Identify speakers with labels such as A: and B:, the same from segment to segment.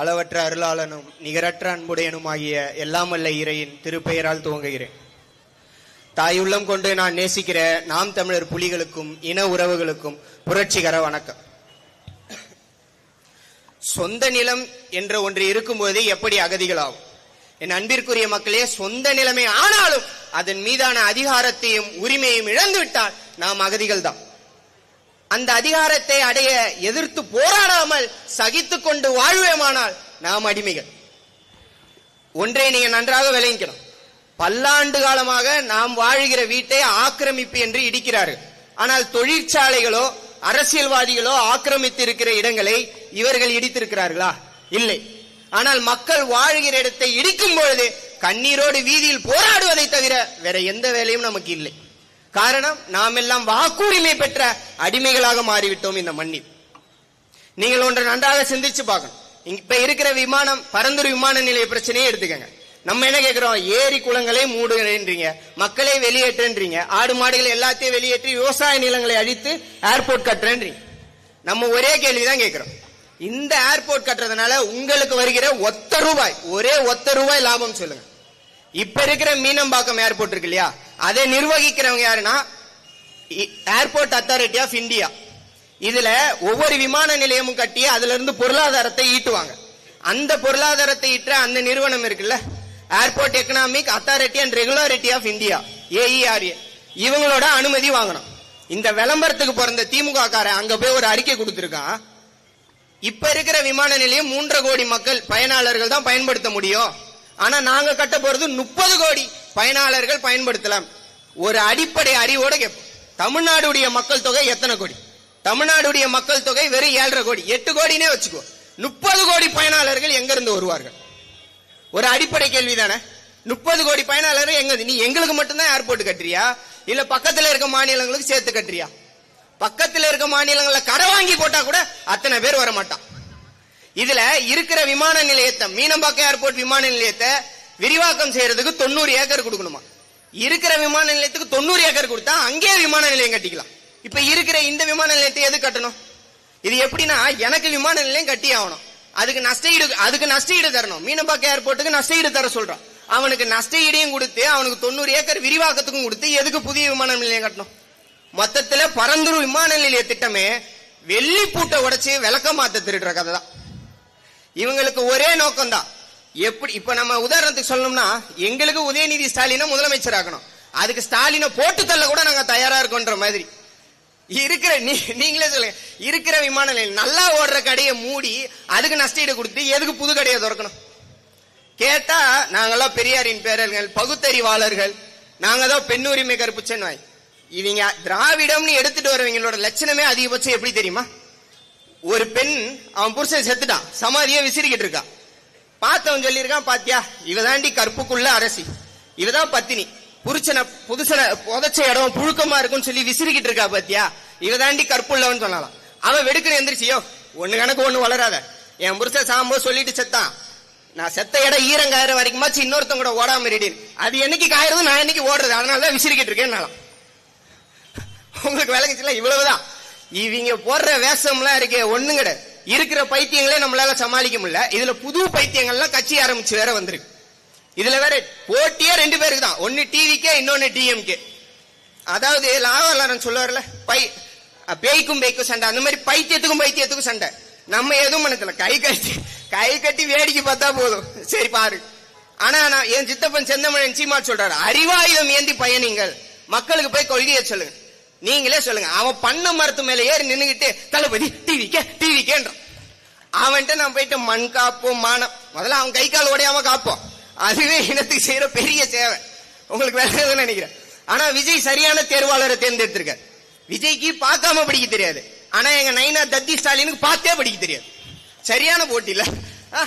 A: அளவற்ற அருளாளனும் நிகரற்ற அன்புடையனுமாகிய எல்லாம் வல்ல இறையின் திருப்பெயரால் துவங்குகிறேன். தாயுள்ளம் கொண்டு நான் நேசிக்கிற நாம் தமிழர் புலிகளுக்கும் இன உறவுகளுக்கும் புரட்சிகர வணக்கம். சொந்த நிலம் என்ற ஒன்று இருக்கும்போது எப்படி அகதிகளாகும்? என் அன்பிற்குரிய மக்களே சொந்த நிலைமை ஆனாலும் அதன் மீதான அதிகாரத்தையும் உரிமையும் இழந்துவிட்டால் நாம் அகதிகள் தான் அந்த அதிகாரத்தை அடைய எதிர்த்து போராடாமல் சகித்துக் கொண்டு வாழ்வேமானால் நாம் அடிமைகள். ஒன்றை நீங்க நன்றாக விளைவிக்கணும் பல்லாண்டு காலமாக நாம் வாழுகிற வீட்டை ஆக்கிரமிப்பு என்று இடிக்கிறார்கள். ஆனால் தொழிற்சாலைகளோ அரசியல்வாதிகளோ ஆக்கிரமித்து இருக்கிற இடங்களை இவர்கள் இடித்திருக்கிறார்களா? இல்லை. ஆனால் மக்கள் வாழ்கிற இடத்தை இடிக்கும் பொழுது கண்ணீரோடு வீதியில் போராடுவதை தவிர வேற எந்த வேலையும் நமக்கு இல்லை. காரணம் நாம் எல்லாம் வாக்குரிமை பெற்ற அடிமைகளாக மாறிவிட்டோம் இந்த மண்ணில். நீங்கள் ஒன்றை நன்றாக சிந்திச்சு பார்க்கணும். இப்ப இருக்கிற விமானம் பரந்தூர் விமான நிலைய பிரச்சனையே எடுத்துக்கங்க. நம்ம என்ன கேட்கிறோம் ஏரி குளங்களை மூடுகிறேன்றீங்க மக்களை வெளியேற்றுன்றீங்க ஆடு மாடுகளை எல்லாத்தையும் வெளியேற்றி விவசாய நிலங்களை அழித்து ஏர்போர்ட் கட்டுறேன்றீங்க. நம்ம ஒரே கேள்விதான் கேட்கிறோம் இந்த ஏர்போர்ட் கட்டுறதுனால உங்களுக்கு வருகிற ஒத்த ரூபாய் ஒரே ஒத்த ரூபாய் லாபம் சொல்லுங்க. இப்ப இருக்கிற மீனம்பாக்கம் ஏர்போர்ட் இருக்கு இல்லையா? அதை நிர்வகிக்கிறவங்க யாருன்னா ஏர்போர்ட் அத்தாரிட்டி ஆஃப் இந்தியா இதுல ஒவ்வொரு விமான நிலையமும் கட்டி அதுல இருந்து பொருளாதாரத்தை ஈட்டுவாங்க. அந்த பொருளாதாரத்தை ஈட்டுற அந்த நிறுவனம் இருக்குல்ல airport economic authority and regularity of India AERA இவங்களோட அனுமதி வாங்கணும். இந்த விளம்பரத்துக்கு பிறந்த திமுக காரன் அங்க போய் ஒரு அறிக்கை கொடுத்துருக்கான். இப்ப இருக்கிற விமான நிலையம் மூன்றரை கோடி மக்கள் பயனாளர்கள் தான் பயன்படுத்த முடியும். ஆனா நாங்க கட்ட போறது முப்பது கோடி. பயனாளர்கள் பயன்படுத்தலாம். ஒரு அடிப்படை அறிவோட கேட்போம். தமிழ்நாடுடைய மக்கள் தொகை எத்தனை கோடி? தமிழ்நாடுடைய மக்கள் தொகை வெறும் ஏழரை கோடி. எட்டு கோடினே வச்சுக்கோ. முப்பது கோடி பயனாளர்கள் எங்க இருந்து வருவார்கள்? ஒரு அடிப்படை கேள்வி தானே முப்பது கோடி பயனாளர்கள் எங்க நீ எங்களுக்கு மட்டும்தான் ஏர்போர்ட் கட்டுறியா? இல்ல பக்கத்துல இருக்க மாநிலங்களுக்கு சேர்த்து கட்டுறியா? பக்கத்துல இருக்க மாநிலங்கள்ல கடை வாங்கி போட்டா கூட அத்தனை பேர் வர மாட்டான் இதுல இருக்கிற விமான நிலையத்தை மீனம்பாக்கம் ஏர்போர்ட் விமான நிலையத்தை விரிவாக்கம் செய்யறதுக்கு தொண்ணூறு ஏக்கர் கொடுக்கணுமா? இருக்கிற விமான நிலையத்துக்கு தொண்ணூறு ஏக்கர் கொடுத்தா அங்கே விமான நிலையம் கட்டிக்கலாம். இப்ப இருக்கிற இந்த விமான நிலையத்தை எது கட்டணும்? இது எப்படின்னா எனக்கு விமான நிலையம் கட்டி ஆகணும். அதுக்கு நஷ்டஈடு அதுக்கு நஷ்டஈடு தரணும். மீனம்பாக்கம் ஏர்போர்ட்டுக்கு நஷ்டஈடு தர சொல்றான். அவனுக்கு நஷ்டஈடையும் கொடுத்து அவனுக்கு தொண்ணூறு ஏக்கர் விரிவாக்கத்துக்கும் கொடுத்து எதுக்கு புதிய விமான நிலையம் கட்டணும்? மொத்தத்துல பரந்தூர் விமான நிலைய திட்டமே வெள்ளி பூட்டை உடைச்சு விளக்க மாத்த திருடுற கதை தான் இவங்களுக்கு ஒரே நோக்கம் தான் எப்படி இப்ப நம்ம உதாரணத்துக்கு சொல்லணும்னா எங்களுக்கு உதயநிதி ஸ்டாலினை முதலமைச்சர் ஆகணும் அதுக்கு ஸ்டாலினை போட்டு தள்ள கூட நாங்க தயாரா இருக்கோன்ற மாதிரி. இருக்கிற நீ- நீங்களே சொல்லுங்க. இருக்கிற விமான நிலையம் நல்லா ஓடுற கடையை மூடி அதுக்கு நஷ்டீடு கொடுத்து எதுக்கு புது கடையை திறக்கணும்? கேட்டா நாங்கெல்லாம் பெரியாரின் பேரர்கள் பகுத்தறிவாளர்கள். நாங்க தான் பெண்ணுரிமை கருப்புச்சன் வாய் இவங்க திராவிடம்னு எடுத்துட்டு வரவங்களோட லட்சணமே அதிகபட்சம் எப்படி தெரியுமா? ஒரு பெண் அவன் புருஷன் செத்துட்டான். சமாதியை விசிறிக்கிட்டு இருக்கான் பார்த்தவன் சொல்லியிருக்கான் பாத்தியா? இவதாண்டி கற்புக்குள்ள அரசி. இவதான் பத்தினி. புருஷனை புதுசனை புதைச்ச இடம் புழுக்கமா இருக்கும்னு சொல்லி விசிறிக்கிட்டு இருக்கா பாத்தியா? இவதாண்டி கற்புள்ளவன் சொல்லலாம் அவன் வெடுக்குன்னு எந்திரிச்சியோ ஒண்ணு கணக்கு ஒண்ணு வளராத. என் புருஷன் சாம்போ சொல்லிட்டு செத்தான். நான் செத்த இடம் ஈரம் காயற வரைக்குமாச்சு இன்னொருத்தன் கூட ஓடாம இருடேன் அது என்னைக்கு காயறது நான் என்னைக்கு ஓடுறது? அதனால தான் விசிறிக்கிட்டு இருக்கேன் உங்களுக்கு விளங்குச்சுல இவ்வளவுதான். இவங்க போடுற வேஷம்லாம் இருக்கே ஒண்ணும் கிடையாது இருக்கிற பைத்தியங்களே நம்மளால சமாளிக்க முடியல. இதுல புது பைத்தியங்கள்லாம் கட்சி ஆரம்பிச்சு வேற வந்திருக்கு. இதுல வேற போட்டியே ரெண்டு பேருக்கு தான். ஒன்னு டிவிக்கே இன்னொன்னு டிஎம்கே. அதாவது லாவலாரன் சொல்லுவார்ல பை பேய்க்கும் பேய்க்கும் சண்டை. அந்த மாதிரி பைத்தியத்துக்கும் பைத்தியத்துக்கும் சண்டை. நம்ம எதுவும் பண்ணதில்ல கை கட்டி கை கட்டி வேடிக்கை பார்த்தா போதும். சரி பாரு. ஆனா நான் என் சித்தப்பன் செந்தமிழன் சீமா சொல்றாரு அறிவாயுதம் ஏந்தி பயணிங்கள். மக்களுக்கு போய் கொள்கையை சொல்லுங்க. நீங்களே சொல்லுங்க. அவன் பண்ண மரத்து மேல ஏறி நின்னுகிட்டு தளபதி டிவிக்கே டிவிக்கேன்றான் அவன்கிட்ட நான் போயிட்டு மண் காப்போம் மானம். முதல்ல அவன் கை கால் உடையாம காப்போம். அதுவே இனத்துக்கு செய்யற பெரிய சேவை. உங்களுக்கு வேற எதுவும் நினைக்கிறேன். ஆனா விஜய் சரியான தேர்வாளரை தேர்ந்தெடுத்திருக்காரு. விஜய்க்கு பார்க்காம படிக்க தெரியாது. ஆனா எங்க நைனா தத்தி ஸ்டாலினுக்கு பார்த்தே படிக்க தெரியாது. சரியான போட்டியில. ஆ.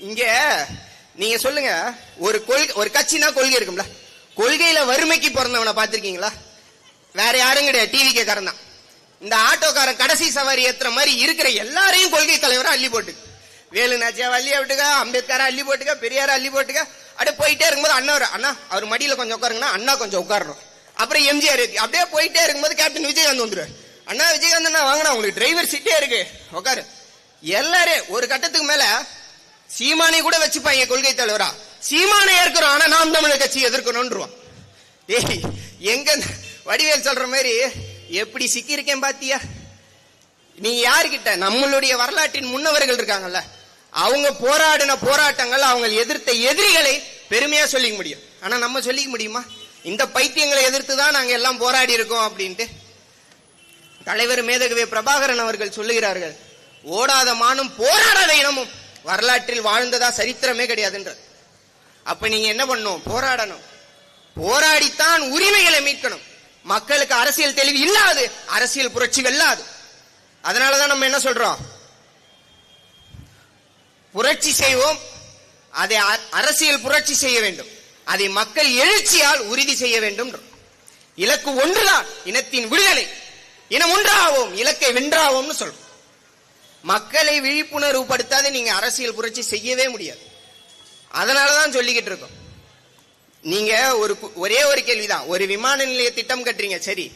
A: இங்க நீங்க சொல்லுங்க. ஒரு கொள்கை ஒரு கட்சினா கொள்கை இருக்கும்ல. கொள்கையில வறுமைக்கு பிறந்தவனை பார்த்திருக்கீங்களா? வேற யாரும் கிடையாது. டிவி கேக்காரன் தான் இந்த ஆட்டோக்காரன் கடைசி சவாரி ஏத்துற மாதிரி இருக்கிற எல்லாரையும் கொள்கை தலைவரா அள்ளி போட்டு. வேலு நாச்சியா அள்ளி விட்டுக்க அம்பேத்கர் அள்ளி போட்டுக்க பெரியார அள்ளி போட்டுக்க. அப்படியே போயிட்டே இருக்கும்போது அண்ணா அண்ணா அவர் மடியில கொஞ்சம் உட்காருங்கன்னா அண்ணா கொஞ்சம் உட்காரணும். அப்புறம் எம்ஜிஆர் ஏத்தி அப்படியே போயிட்டே இருக்கும்போது கேப்டன் விஜயகாந்த் வந்துருவார். அண்ணா விஜயகாந்த் அண்ணா வாங்கினா உங்களுக்கு டிரைவர் சீட்டே இருக்கு. உட்காரு. எல்லாரும் ஒரு கட்டத்துக்கு மேல சீமானை கூட வச்சுப்பாங்க கொள்கை தலைவரா. சீமானை ஏற்கிறோம் ஆனா நாம் தமிழர் கட்சி எதிர்க்கணும்ன்றுவான். ஏய் எங்க வடிவேல் சொல்ற மாதிரி எப்படி சிக்கியிருக்கேன் பாத்தியா? நீ யாருக்கிட்ட நம்மளுடைய வரலாற்றின் முன்னவர்கள் இருக்காங்கல்ல. அவங்க போராடின போராட்டங்கள் அவங்க எதிர்த்த எதிரிகளை பெருமையா சொல்லிக்க முடியும். ஆனா நம்ம சொல்லிக்க முடியுமா? இந்த பைத்தியங்களை எதிர்த்து தான் நாங்க எல்லாம் போராடி இருக்கோம் அப்படின்ட்டு. தலைவர் மேதகவே பிரபாகரன் அவர்கள் சொல்லுகிறார்கள் ஓடாத மானும் போராடாத இனமும் வரலாற்றில் வாழ்ந்ததா சரித்திரமே கிடையாதுன்ற அப்ப நீங்க என்ன பண்ணும் போராடணும். போராடித்தான் உரிமைகளை மீட்கணும். மக்களுக்கு அரசியல் தெளிவு இல்லாது அரசியல் புரட்சி வெல்லாது. அதனாலதான் நம்ம என்ன சொல்றோம்? புரட்சி செய்வோம் அதை அ- அரசியல் புரட்சி செய்ய வேண்டும். அதை மக்கள் எழுச்சியால் உறுதி செய்ய வேண்டும். இலக்கு ஒன்றுதான் இனத்தின் விடுதலை. இனம் ஒன்றாவோம் இலக்கை வென்றாவோம்னு சொல்றோம். மக்களை விழிப்புணர்வு படுத்தாத நீங்க அரசியல் புரட்சி செய்யவே முடியாது. அதனாலதான் சொல்லிக்கிட்டு இருக்கோம். நீங்க ஒரு ஒரே ஒரு கேள்விதான். ஒரு விமான நிலைய திட்டம் கட்டுறீங்க சரி.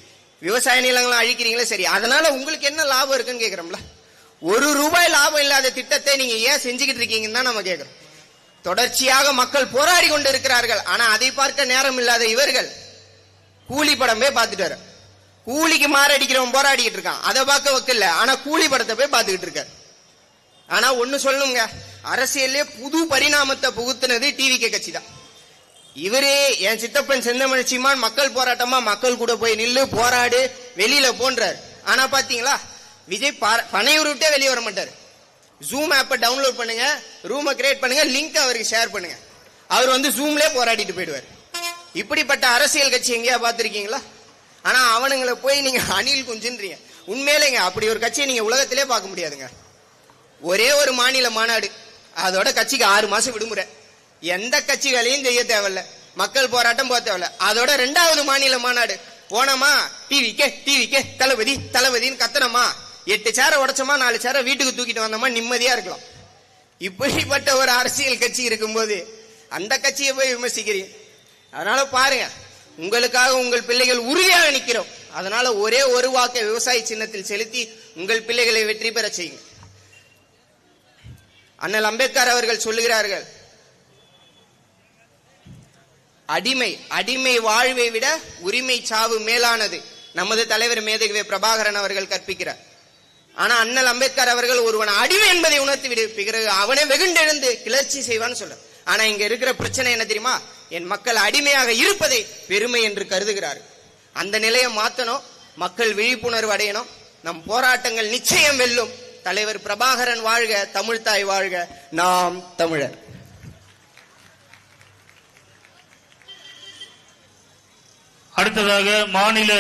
A: விவசாய நிலங்களை அழிக்கிறீங்களே சரி. அதனால உங்களுக்கு என்ன லாபம் இருக்குன்னு கேக்குறோம்ல? ஒரு ரூபாய் லாபம் இல்லாத திட்டத்தை நீங்க ஏன் செஞ்சுக்கிட்டு இருக்கீங்கன்னு தான் நம்ம கேக்குறோம். தொடர்ச்சியாக மக்கள் போராடி கொண்டு இருக்கிறார்கள். ஆனா அதை பார்க்க நேரம் இல்லாத இவர்கள் கூலி படம் போய் பார்த்துட்டு வர கூலிக்கு மாரடிக்கிறவன் போராடிக்கிட்டு இருக்கான். அதை பார்க்க வக்கில்ல ஆனா கூலி படத்தை போய் பார்த்துக்கிட்டு இருக்காரு. ஆனா ஒண்ணு சொல்லுங்க அரசியல்லே புது பரிணாமத்தை புகுத்துனது டிவிகே கட்சி தான். இவரே என் சித்தப்பன் செந்தமிழ் சீமான் மக்கள் போராட்டமா மக்கள் கூட போய் நில்லு போராடு வெளியில போன்றார். ஆனா பாத்தீங்களா? விஜய் ப- பனையூர் விட்டே வெளியே வர மாட்டார். ஜூம் ஆப்பை டவுன்லோட் பண்ணுங்க ரூமை கிரியேட் பண்ணுங்க லிங்க் அவருக்கு ஷேர் பண்ணுங்க. அவர் வந்து ஜூம்லேயே போராடிட்டு போயிடுவார். இப்படிப்பட்ட அரசியல் கட்சி எங்கேயா பார்த்துருக்கீங்களா ஆனா அவனுங்களை போய் நீங்க அணில் குஞ்சுன்றீங்க. உண்மையிலேங்க அப்படி ஒரு கட்சியை நீங்க உலகத்திலே பார்க்க முடியாதுங்க. ஒரே ஒரு மாநில மாநாடு. அதோட கட்சிக்கு ஆறு மாசம் விடுமுறை. எந்த கட்சிகளையும் செய்ய தேவையில்ல. மக்கள் போராட்டம் போக தேவையில்ல. அதோட ரெண்டாவது மாநில மாநாடு. போனோமா? டிவிக்கே டிவிக்கே தளபதி தளபதின்னு கத்தனமா? எட்டு சேரை உடைச்சோமா நாலு சேரை வீட்டுக்கு தூக்கிட்டு வந்தோமா? நிம்மதியா இருக்கலாம். இப்படிப்பட்ட ஒரு அரசியல் கட்சி இருக்கும்போது அந்த கட்சியை போய் விமர்சிக்கிறீங்க. அதனால பாருங்க உங்களுக்காக உங்கள் பிள்ளைகள் உறுதியாக நிற்கிறோம் அதனால ஒரே ஒரு வாக்கை விவசாய சின்னத்தில் செலுத்தி உங்கள் பிள்ளைகளை வெற்றி பெற செய்யுங்க. அண்ணல் அம்பேத்கர் அவர்கள் சொல்லுகிறார்கள் அடிமை அடிமை வாழ்வை விட உரிமை சாவு மேலானது நமது தலைவர் மேதகவே பிரபாகரன் அவர்கள் கற்பிக்கிறார். ஆனா அண்ணல் அம்பேத்கர் அவர்கள் ஒருவன் அடிமை என்பதை உணர்த்தி விடு பிறகு அவனே வெகுண்டெழுந்து கிளர்ச்சி செய்வான்னு சொல்ல ஆனா இங்க இருக்கிற பிரச்சனை என்ன தெரியுமா? என் மக்கள் அடிமையாக இருப்பதை பெருமை என்று கருதுகிறார் அந்த நிலையை மாத்தணும் மக்கள் விழிப்புணர்வு அடையணும் நம் போராட்டங்கள் நிச்சயம் வெல்லும். தலைவர் பிரபாகரன் வாழ்க தமிழ்தாய் வாழ்க நாம் தமிழர்.
B: அடுத்ததாக மாநில